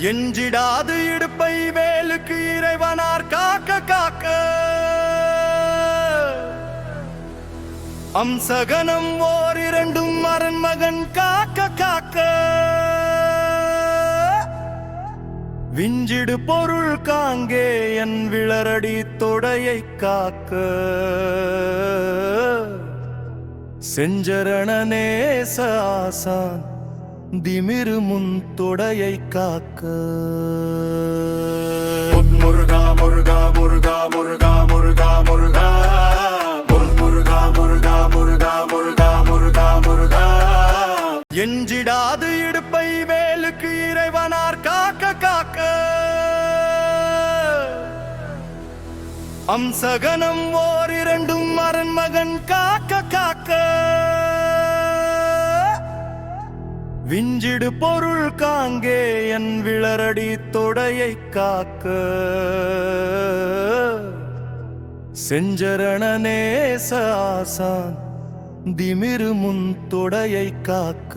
என்றிடாது இடுப்பை வேலுக்கு இறைவனார் காக்க காக்க. அம்சகனம் ஓர் இரண்டும் மரன் மகன் காக்க காக்க. விஞ்சிடு பொருள் காங்கே என் விளரடி தொடையை காக்க. செஞ்சரண நேசாசான் திமிரு முன் தொடையை காக்க. முருகா முருகா முருகா முருகா முருகா முருகா. முரு- முருகா முருகா முருகா முருகா முருகா முருகா. எஞ்சிடாது இடுப்பை வேலுக்கு இறைவனார் காக்க காக்க. அம்சகனம் ஓர் இரண்டும் அரண்மகன் காக்க காக்க. விஞ்சிடு பொருள் காங்கே என் விளரடி தொடையை காக்க. செஞ்சரண நேச ஆசான் திமிரு முன் தொடையை காக்க.